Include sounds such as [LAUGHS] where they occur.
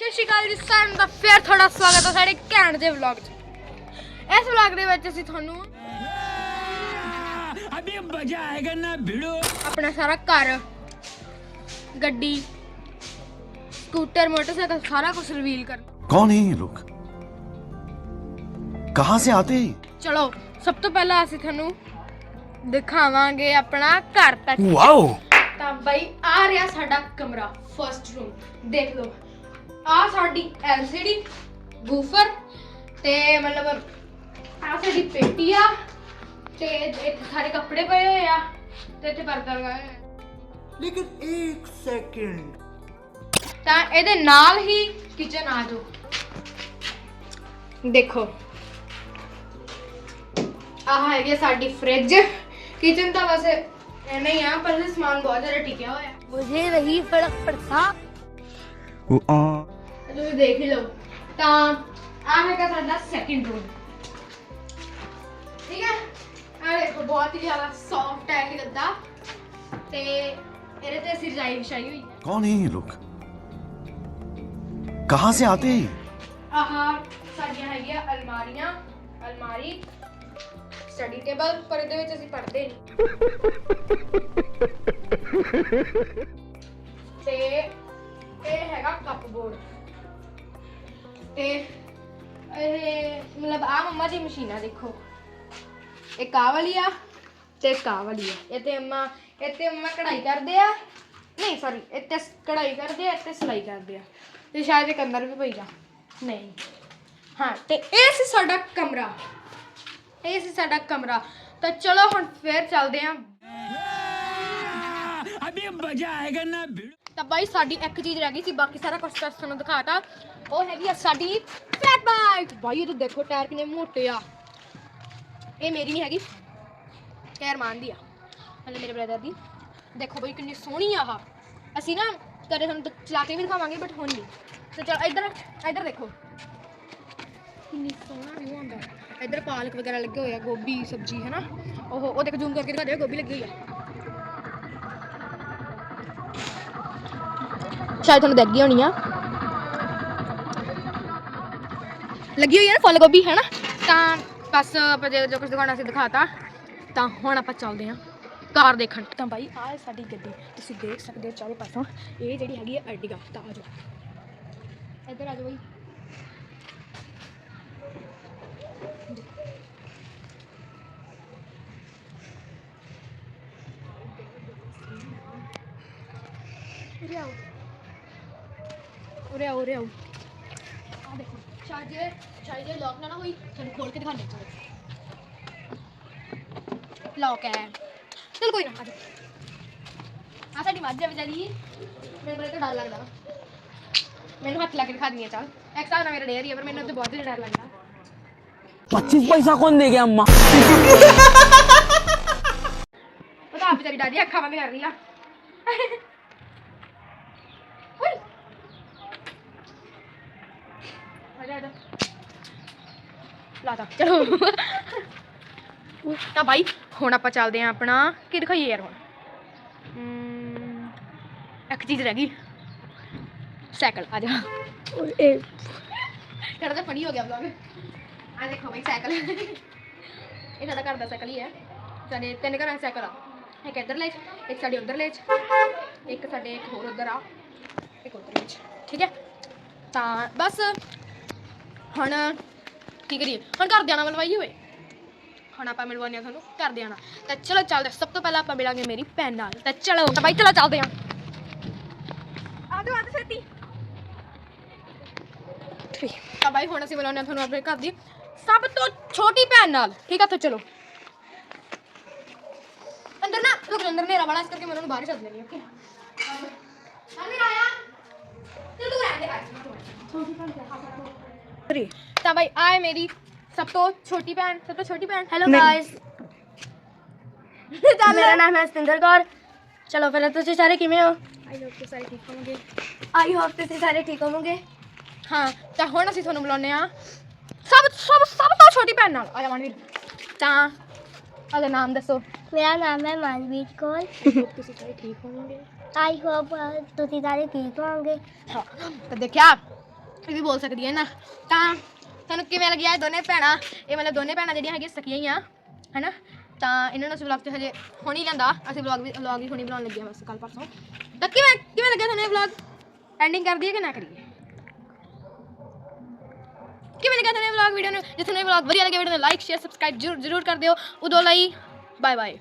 ਸਤਿ ਸ਼੍ਰੀ ਅਕਾਲ ਜੀ ਸਾਰਿਆਂ ਦਾ ਫੇਰ ਤੁਹਾਡਾ ਸਵਾਗਤ ਹੈ ਸਾਡੇ ਘੈਂਟ ਦੇ ਵਲੌਗ 'ਚ। ਇਸ ਵਲੌਗ ਦੇ ਵਿੱਚ ਅਸੀਂ ਤੁਹਾਨੂੰ ਅਬੇ ਮਜ਼ਾ ਨਾ ਭਿੜੋ। ਆਪਣਾ ਸਾਰਾ ਘਰ ਗੱਡੀ ਸਕੂਟਰ ਮੋਟਰਸਾਈਕਲ ਸਾਰਾ ਕੁਝ ਰਿਵੀਲ ਕਰਨਾ ਕੌਣ ਹੈ ਇਹ ਕਹਾਂ ਸੇ ਆਤੇ ਚਲੋ ਸਭ ਤੋਂ ਪਹਿਲਾਂ ਅਸੀਂ ਤੁਹਾਨੂੰ ਦਿਖਾਵਾਂਗੇ ਆਪਣਾ ਘਰ ਤੱਕ। ਵਾਓ ਤਾਂ ਬਾਈ ਆ ਰਿਹਾ ਸਾਡਾ ਕਮਰਾ ਫਰਸਟ ਰੂਮ ਦੇਖ ਲਓ ਆ ਸਾਡੀ ਐਲਸੀਡੀ ਬੂਫਰ ਤੇ ਮਤਲਬ ਆ ਸਾਡੀ ਪੇਟੀ ਆ ਤੇ ਇੱਥੇ ਸਾਰੇ ਕੱਪੜੇ ਪਏ ਹੋਏ ਆ ਤੇ ਇੱਥੇ ਪਰਦਾ ਲਗਾਇਆ ਹੋਇਆ लेकिन एक सेकंड ਤਾਂ ਇਹਦੇ ਨਾਲ ਹੀ ਕਿਚਨ ਆ ਜਾਓ ਦੇਖੋ ਆਹ ਹੈਗੀ ਆ ਸਾਡੀ ਫ੍ਰਿਜ ਕਿਚਨ ਤਾਂ ਵੈਸੇ ਐਵੇਂ ਹੀ ਆ ਪਰ ਇਹਦੇ ਸਮਾਨ ਬਹੁਤ ਜ਼ਿਆਦਾ ਟਿਕਿਆ ਹੋਇਆ मुझे नहीं फर्क पड़ता ਤੇ ਤੁਸੀਂ ਦੇਖ ਹੀ ਲਓ ਤਾਂ ਆਹ ਹੈਗਾ ਸਾਡਾ ਸੈਕਿੰਡ ਰੂਮ ਠੀਕ ਹੈ ਆ ਦੇਖੋ ਬਹੁਤ ਹੀ ਜ਼ਿਆਦਾ ਸੌਫਟ ਹੈ ਇਹ ਗੱਦਾ ਤੇ ਇਹਦੇ ਤੇ ਅਸੀਂ ਰਜਾਈ ਵਿਛਾਈ ਹੋਈ ਹੈ कौन है ये लोग कहां से आते हैं ये? ਆਹ ਸਾਡੀਆਂ ਹੈਗੀਆਂ ਅਲਮਾਰੀਆਂ ਅਲਮਾਰੀ ਸਟੱਡੀ ਟੇਬਲ ਪਰ ਇਹਦੇ ਵਿੱਚ ਅਸੀਂ ਪੜ੍ਹਦੇ ਨਹੀਂ ਤੇ ਇਹ ਹੈਗਾ ਕੱਪਬੋਰਡ ਤੇ ਇਹ ਮਤਲਬ ਆ ਮੰਮਾ ਦੀ ਮਸ਼ੀਨਾਂ ਦੇਖੋ। ਇੱਕ ਆ ਆ ਤੇ ਇੱਕ ਆ। ਵਾਲੀ ਅੰਮਾ, ਇਹ ਅੰਮਾ ਕਢਾਈ ਕਰਦੇ ਆ। ਨਹੀਂ ਸੌਰੀ ਇਹ ਕਢਾਈ ਕਰਦੇ ਆ ਤੇ ਸਿਲਾਈ ਕਰਦੇ ਆ। ਤੇ ਸ਼ਾਇਦ ਇਹ ਕੰਦਰ ਵੀ ਪਈਗਾ ਨਹੀਂ। ਹਾਂ, ਤੇ ਇਹ ਸੀ ਸਾਡਾ ਕਮਰਾ। ਇਹ ਸੀ ਸਾਡਾ ਕਮਰਾ। ਤਾਂ ਚਲੋ ਹੁਣ ਫੇਰ ਚੱਲਦੇ ਆ। ਅਬੇ ਮਜ਼ਾ ਆਏਗਾ ਨਾ ਤਾਂ ਬਾਈ ਸਾਡੀ ਇੱਕ ਚੀਜ਼ ਰਹਿ ਗਈ ਸੀ, ਬਾਕੀ ਸਾਰਾ ਕੁਝ ਤਾਂ ਤੁਹਾਨੂੰ ਦਿਖਾਤਾ। ਉਹ ਹੈਗੀ ਆ ਸਾਡੀ ਫੈਟ ਬਾਈਕ ਬਾਈ, ਇਹ ਦੇਖੋ ਟਾਇਰ ਕਿੰਨੇ ਮੋਟੇ ਆ। ਇਹ ਮੇਰੀ ਨਹੀਂ ਹੈਗੀ। ਟਾਇਰ ਮਾਨ ਦੀ ਆ। ਮਤਲਬ ਮੇਰੇ ਬ੍ਰਦਰ ਦੀ। ਦੇਖੋ ਬਾਈ, ਕਿੰਨੀ ਸੋਹਣੀ ਆ ਆਹ। ਅਸੀਂ ਨਾ ਕਦੇ ਤੁਹਾਨੂੰ ਚਲਾ ਕੇ ਵੀ ਦਿਖਾਵਾਂਗੇ ਬਟ ਹੁਣ ਨਹੀਂ। ਤੇ ਚਲ ਇੱਧਰ ਇੱਧਰ ਦੇਖੋ। ਕਿੰਨੀ ਸੋਹਣਾ ਵਿਊ ਆਉਂਦਾ। ਇੱਧਰ ਪਾਲਕ ਵਗੈਰਾ ਲੱਗੇ ਹੋਏ ਆ, ਗੋਭੀ ਸਬਜ਼ੀ ਹੈ ਨਾ ਉਹ ਉਹ ਦੇਖ ਜ਼ੂਮ ਕਰਕੇ ਦਿਖਾ ਦੇ ਗੋਭੀ ਲੱਗੀ ਹੋਈ ਆ। ਸ਼ਾਇਦ ਤੁਹਾਨੂੰ ਦੇਖ ਹੋਣੀ ਆ। ਲੱਗੀ ਹੋਈ ਆ ਨਾ ਫੁੱਲ ਗੋਭੀ ਹੈ ਨਾ ਤਾਂ ਬਸ ਆਪਾਂ ਜੇ ਜੋ ਕੁਝ ਦਿਖਾਉਣਾ ਸੀ ਦਿਖਾਤਾ। ਤਾਂ ਹੁਣ ਆਪਾਂ ਚੱਲਦੇ ਹਾਂ ਕਾਰ ਦੇਖਣ। ਤਾਂ ਬਾਈ ਆਹ ਸਾਡੀ ਗੱਡੀ। ਤੁਸੀਂ ਦੇਖ ਸਕਦੇ ਹੋ ਚਾਰੋਂ ਪਾਸੋਂ। ਇਹ ਜਿਹੜੀ ਹੈਗੀ ਹੈ ਐਡੀਗਾ ਤਾਂ ਆ ਜਾਓ। ਇੱਧਰ ਆ ਜਾਓ ਬਾਈ। ਉਰੇ ਆਓ। उरे आओ आओ। देखो लॉक ना ना खोल के दिखा लॉक है। चल कोई ना आ आ हाँ, साडी बेचारी। मेरे बड़े तो डर मैंने हाथ के दिखा दिए चल। ना मेरा है पर मैंने तो बहुत ही डर लग पच्चीस पैसा कौन देगा अम्मा? पता आप बेचारी डाली अखा बंद कर रही है। ਆ ਜਾ ਆ ਜਾ। ਲਾ ਤਾ ਚਲੋ। ਤਾਂ ਬਾਈ ਹੁਣ ਆਪਾਂ ਚੱਲਦੇ ਆਂ ਆਪਣਾ ਕੀ ਦਿਖਾਈਏ ਯਾਰ ਹੁਣ? ਇੱਕ ਚੀਜ਼ ਰਹਿ ਗਈ। ਸਾਈਕਲ ਆ ਜਾ। ਕਰ ਤਾਂ ਫਨੀ ਹੋ ਗਿਆ ਵਲੌਗ ਆ ਦੇਖੋ ਬਈ ਸਾਈਕਲ। ਇਹ ਸਾਡਾ ਘਰ ਦਾ ਸਾਈਕਲ ਹੀ ਹੈ। ਸਾਡੇ ਤਿੰਨ ਘਰਾਂ ਦਾ ਸਾਈਕਲ ਆ। ਇੱਕ ਇੱਧਰ ਲੈ ਇੱਕ ਸਾਡੇ ਉੱਧਰ ਲੈ ਇੱਕ ਸਾਡੇ ਇੱਕ ਹੋਰ ਉੱਧਰ ਆ ਇੱਕ ਉੱਧਰ ਵਿੱਚ ਠੀਕ ਹੈ? ਤਾਂ ਬਸ। ਹੁਣ ਕੀ ਕਰੀਏ? ਹੁਣ ਘਰ ਦੇ ਆਣਾ ਮਲਵਾਈ ਹੋਏ ਹੁਣ ਆਪਾਂ ਮਿਲਵਾਉਂਦੇ ਆ ਤੁਹਾਨੂੰ ਘਰ ਦੇ ਆਣਾ ਤਾਂ ਚਲੋ ਚੱਲਦੇ ਸਭ ਤੋਂ ਪਹਿਲਾਂ ਆਪਾਂ ਮਿਲਾਂਗੇ ਮੇਰੀ ਭੈਣ ਨਾਲ। ਤਾਂ ਚਲੋ, ਤਾਂ ਬਾਈ, ਚਲੋ ਚੱਲਦੇ ਆ ਜਾਓ ਆ ਜਾਓ ਤਾਂ ਬਾਈ, ਹੁਣ ਅਸੀਂ ਮਿਲਾਉਂਦੇ ਹਾਂ ਤੁਹਾਨੂੰ ਆਪਣੇ ਘਰ ਦੀ ਸਭ ਤੋਂ ਛੋਟੀ ਭੈਣ ਨਾਲ। ਠੀਕ ਆ, ਤਾਂ ਚਲੋ। ਅੰਦਰ ਨਾ ਲੋਕ ਅੰਦਰ ਨੇਰਾ ਵਾਲਾ, ਇਸ ਕਰਕੇ ਮੈਂ ਉਹਨਾਂ ਨੂੰ ਬਾਹਰ ਛੱਡ ਲੈਣੀ ਓਕੇ? ਅੰਦਰ ਆਇਆ। ਚਲ ਤੂੰ ਰਹਿ ਦੇ। ਛੋਟੀ ਭੈਣ ਤੇ थ्री भाई आए मेरी। सब तो छोटी बहन सब तो छोटी बहन। हेलो गाइस [LAUGHS] मेरा नाम है सिंदर कौर। चलो पहले तो से सारे कि हो। आई होप तो सारे ठीक होंगे। आई होप तो से सारे ठीक होंगे। हाँ तो हुन असि थोनू बुलाने आ। सब सब सब तो छोटी बहन नाल। आया मानवीर। ता अगर नाम दसो मेरा नाम है मानवीर कौर। तुसी तो सारे ठीक होंगे। आई होप तुसी सारे ठीक होंगे। हाँ तो देखिया ਵੀ ਬੋਲ ਸਕਦੀ ਹੈ ਨਾ? ਤਾਂ ਤੁਹਾਨੂੰ ਕਿਵੇਂ ਲੱਗਿਆ ਇਹ ਦੋਨੇ ਭੈਣਾਂ? ਇਹ ਮਤਲਬ ਦੋਨੇ ਭੈਣਾਂ ਜਿਹੜੀਆਂ ਹੈਗੀਆਂ ਸਕੀਆਂ ਹੀ ਆ, ਹੈਨਾ? ਤਾਂ ਇਹਨਾਂ ਨੂੰ ਅਸੀਂ ਵਲੌਗ ਤੇ ਹਜੇ ਹੁਣ ਹੀ ਲੈਂਦਾ ਅਸੀਂ ਵਲੌਗ ਵੀ ਵਲੌਗ ਹੀ ਹੁਣੀ ਬਣਾਉਣ ਲੱਗੇ ਹਾਂ ਬਸ ਕੱਲ ਪਰਸੋਂ। ਤਾਂ ਕਿਵੇਂ ਕਿਵੇਂ ਲੱਗਿਆ ਤੁਹਾਨੂੰ ਇਹ ਵਲੌਗ ਐਂਡਿੰਗ ਕਰ ਦਈਏ ਕਿ ਨਾ ਕਰੀਏ? ਕਿਵੇਂ ਲੱਗਿਆ ਤੁਹਾਨੂੰ ਇਹ ਵਲੌਗ ਵੀਡੀਓ ਨੂੰ? ਜੇ ਤੁਹਾਨੂੰ ਇਹ ਵਲੌਗ ਵਧੀਆ ਲੱਗਿਆ ਵੀਡੀਓ ਨੂੰ ਲਾਈਕ ਸ਼ੇਅਰ ਸਬਸਕ੍ਰਾਈਬ ਜ਼ਰੂਰ ਜ਼ਰੂਰ ਕਰ ਦਿਓ। ਉਦੋਂ ਲਈ ਬਾਏ ਬਾਏ